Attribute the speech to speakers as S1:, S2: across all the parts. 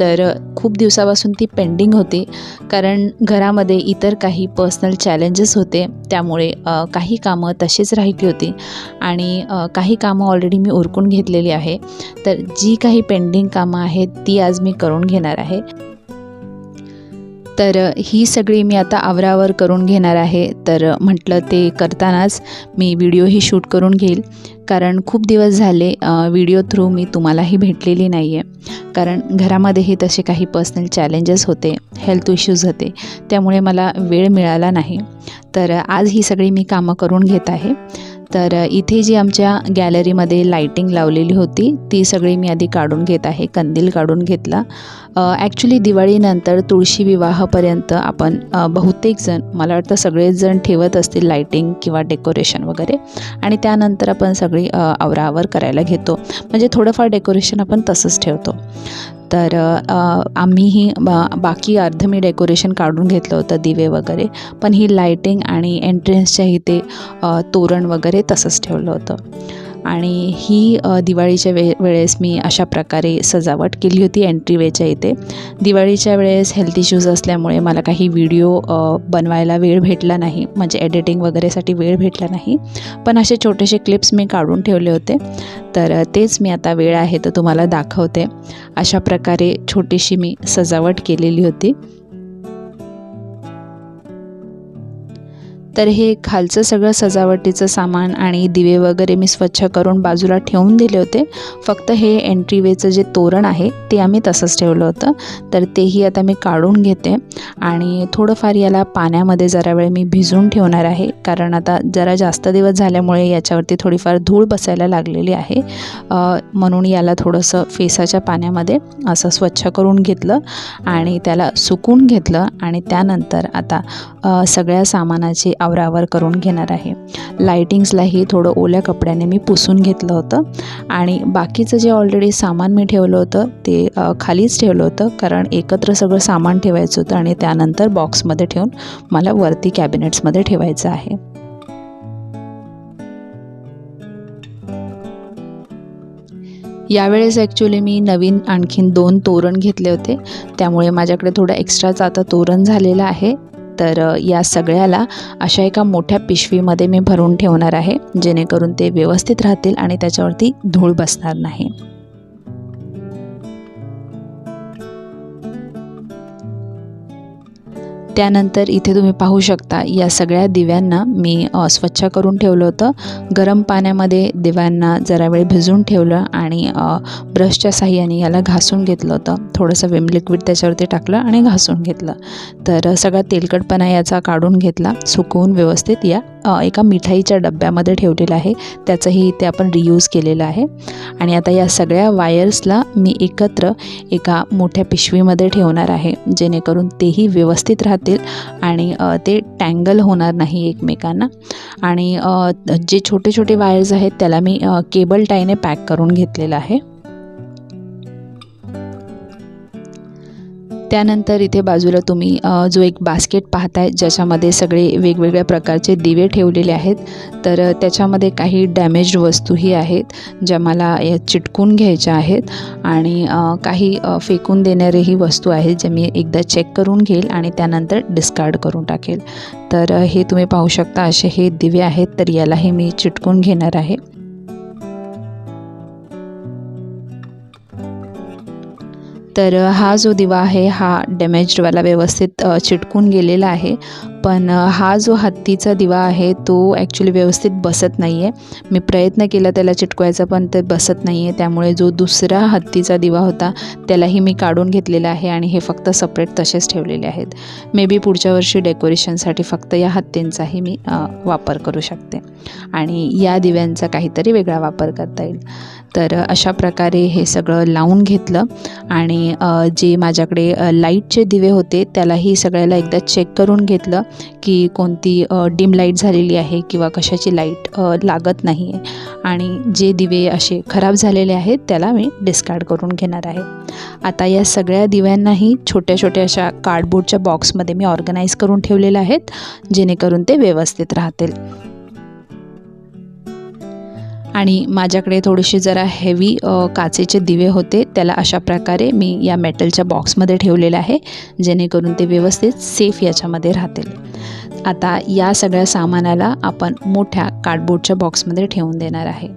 S1: तर खूप दिवसापासून ती पेंडिंग होती. कारण घरामध्ये इतर काही पर्सनल चॅलेंजेस होते. त्यामुळे काही कामं तशीच राहिली होती. आणि काही कामं ऑलरेडी मी उरकून घेतलेली आहे. तर जी काही पेंडिंग कामं आहेत ती आज मी करून घेणार आहे. तर ही सगळी मी आता आवरावर करून घेणार आहे. तर म्हटलं ते करतानाच मी व्हिडिओही शूट करून घेईल. कारण खूप दिवस झाले व्हिडिओ थ्रू मी तुम्हालाही भेटलेली नाही आहे कारण घरामध्येही तसे काही पर्सनल चॅलेंजेस होते हेल्थ इश्यूज होते. त्यामुळे मला वेळ मिळाला नाही. तर आज ही सगळी मी कामं करून घेत आहे. तर इथे जी आमच्या गॅलरीमध्ये लायटिंग लावलेली होती ती सगळी मी आधी काढून घेत आहे कंदील काढून घेतला. ॲक्च्युली दिवाळीनंतर तुळशी विवाहापर्यंत आपण बहुतेकजण बहुतेक जण मला वाटतं सगळेच जण ठेवत असतील लायटिंग किंवा डेकोरेशन वगैरे. आणि त्यानंतर आपण सगळी आवरावर करायला घेतो. म्हणजे थोडंफार डेकोरेशन आपण तसंच ठेवतो. तर आम्हीही बा बाकी अर्ध मी डेकोरेशन काढून घेतलं होतं दिवे वगैरे पण ही लाईटिंग आणि एंट्रन्सच्या इथे तोरण वगैरे तसंच ठेवलं होतं. आणि ही दिवाळीच्या वे वेळेस मी अशा प्रकारे सजावट केली होती एंट्रीवेच्या इथे. दिवाळीच्या वेळेस हेल्थ इश्यूज असल्यामुळे मला काही व्हिडिओ बनवायला वेळ भेटला नाही. म्हणजे एडिटिंग वगैरेसाठी वेळ भेटला नाही. पण असे छोटेसे क्लिप्स मी काढून ठेवले होते. तर तेच मी आता वेळ आहे तर तुम्हाला दाखवते. अशा प्रकारे छोटीशी मी सजावट केलेली होती. तर हे खालचं सगळं सजावटीचं सामान आणि दिवे वगैरे मी स्वच्छ करून बाजूला ठेवून दिले होते. फक्त हे एंट्रीवेचं जे तोरण आहे ते आम्ही तसंच ठेवलं होतं. तर तेही आता मी काढून घेते. आणि थोडंफार याला पाण्यामध्ये जरा वेळ मी भिजून ठेवणार आहे. कारण आता जरा जास्त दिवस झाल्यामुळे याच्यावरती थोडीफार धूळ बसायला लागलेली आहे. म्हणून याला थोडंसं फेसाच्या पाण्यामध्ये असं स्वच्छ करून घेतलं आणि त्याला सुकून घेतलं. आणि त्यानंतर आता सगळ्या सामानाची आवरावर करून घेणार आहे. लायटिंग्सलाही थोडं ओल्या कपड्याने मी पुसून घेतलं होतं. आणि बाकीचं जे ऑलरेडी सामान मी ठेवलं होतं ते खालीच ठेवलं होतं. कारण एकत्र सगळं सामान ठेवायचं होतं आणि त्यानंतर बॉक्समध्ये ठेवून मला वरती कॅबिनेट्समध्ये ठेवायचं आहे. यावेळेस ॲक्च्युली मी नवीन आणखीन दोन तोरण घेतले होते. त्यामुळे माझ्याकडे थोडं एक्स्ट्राचं आता तोरण झालेलं आहे. तर या सगळ्याला अशा एका मोठ्या पिशवीमध्ये मी भरून ठेवणार आहे जेणेकरून ते व्यवस्थित राहतील आणि त्याच्यावरती धूळ बसणार नाही. त्यानंतर इथे तुम्ही पाहू शकता या सगळ्या दिव्यांना मी स्वच्छ करून ठेवलं होतं. गरम पाण्यामध्ये दिव्यांना जरा वेळ भिजून ठेवलं आणि ब्रशच्या साह्याने याला घासून घेतलं होतं. थोडंसं विम लिक्विड त्याच्यावरती टाकलं आणि घासून घेतलं. तर सगळा तेलकटपणा याचा काढून घेतला. सुकवून व्यवस्थित या एका मिठाईच्या डब्यामध्ये ठेवलेलं आहे. त्याचंही इथे आपण रियूज केलेलं आहे. आणि आता या सगळ्या वायर्सला मी एकत्र एका मोठ्या पिशवीमध्ये ठेवणार आहे जेणेकरून तेही व्यवस्थित जातील आणि ते टँगल होणार नाही एकमेकांना. आणि जे छोटे छोटे वायर्स आहेत त्याला मी केबल टायने पॅक करून घेतलेलं आहे. त्यानंतर इथे बाजूला तुम्ही जो एक बास्केट पाहताय ज्याच्यामध्ये सगळे वेगवेगळ्या प्रकारचे दिवे ठेवलेले आहेत. तर त्याच्यामध्ये काही डॅमेज्ड वस्तूही आहेत ज्या मला या चिटकून घ्यायच्या आहेत. आणि काही फेकून देणारेही वस्तू आहेत ज्या मी एकदा चेक करून घेईल आणि त्यानंतर डिस्कार्ड करून टाकेल. तर हे तुम्ही पाहू शकता असे हे दिवे आहेत तर यालाही मी चिटकून घेणार आहे. तर हा जो दिवा आहे हा डॅमेज्डवाला व्यवस्थित चिटकून गेलेला आहे. पण हा जो हत्तीचा दिवा आहे तो ॲक्च्युली व्यवस्थित बसत नाही आहे मी प्रयत्न केला त्याला चिटकवायचा पण ते बसत नाही आहे त्यामुळे जो दुसरा हत्तीचा दिवा होता त्यालाही मी काढून घेतलेला आहे आणि हे फक्त सपरेट तसेच ठेवलेले आहेत. मे बी पुढच्या वर्षी डेकोरेशनसाठी फक्त या हत्तींचाही मी वापर करू शकते. आणि या दिव्यांचा काहीतरी वेगळा वापर करता येईल. तर अशा प्रकारे हे सगळं लावून घेतलं आणि जे माझ्याकडे लाईटचे दिवे होते त्यालाही सगळ्याला एकदा चेक करून घेतलं. की कोणती डिम लाइट झालेली आहे किंवा कशाची लाइट लागत नाही आहे आणि जे दिवे असे खराब झालेले आहेत त्याला मी डिस्कार्ड करून घेणार आहे. आता या सगळ्या दिव्यांनाही छोट्या छोट्या अशा कार्डबोर्डच्या बॉक्समध्ये मी ऑर्गनाईज करून ठेवलेल्या आहेत जेणेकरून ते व्यवस्थित राहतील. आणि माझ्याकडे थोडेसे जरा हेवी काचेचे दिवे होते. त्याला अशा प्रकारे मी या मेटलच्या बॉक्समध्ये ठेवलेलं आहे जेणेकरून ते व्यवस्थित सेफ याच्यामध्ये राहतील. आता या सगळ्या सामानाला आपण मोठ्या कार्डबोर्डच्या बॉक्समध्ये ठेवून देणार आहे.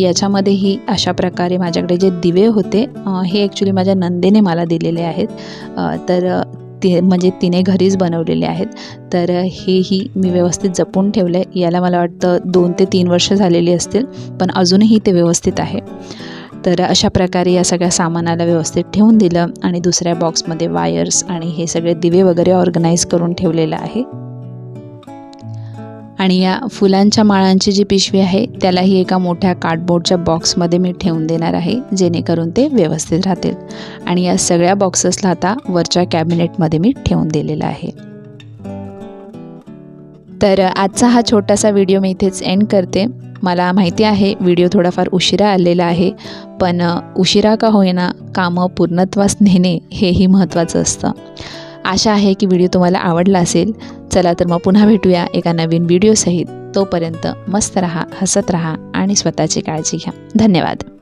S1: याच्यामध्येही अशा प्रकारे माझ्याकडे जे दिवे होते हे ॲक्च्युली माझ्या नंदेने मला दिलेले आहेत. तर ते म्हणजे तिने घरीच बनवलेले आहेत. तर हेही मी व्यवस्थित जपून ठेवलं आहे याला मला वाटतं दोन ते तीन वर्ष झालेली असतील पण अजूनही ते व्यवस्थित आहे. तर अशा प्रकारे या सगळ्या सामानाला व्यवस्थित ठेवून दिलं आणि दुसऱ्या बॉक्समध्ये वायर्स आणि हे सगळे दिवे वगैरे ऑर्गनाईज करून ठेवलेलं आहे. आणि या फुलांच्या माळांची जी पिशवी आहे त्यालाही एका मोठ्या कार्डबोर्डच्या बॉक्समध्ये मी ठेवून देणार आहे जेणेकरून ते व्यवस्थित राहतील. आणि या सगळ्या बॉक्सेसला आता वरच्या कॅबिनेटमध्ये मी ठेवून दिलेला आहे. तर आजचा हा छोटासा व्हिडिओ मी इथेच एंड करते. मला माहिती आहे व्हिडिओ थोडाफार उशिरा आलेला आहे पण उशिरा का होईना कामं पूर्णत्वास नेणे हेही महत्त्वाचं असतं. आशा आहे की व्हिडिओ तुम्हाला आवडला असेल. चला तर मग पुन्हा भेटूया एका नवीन व्हिडिओसहित तोपर्यंत मस्त रहा हसत रहा आणि स्वतःची काळजी घ्या. धन्यवाद.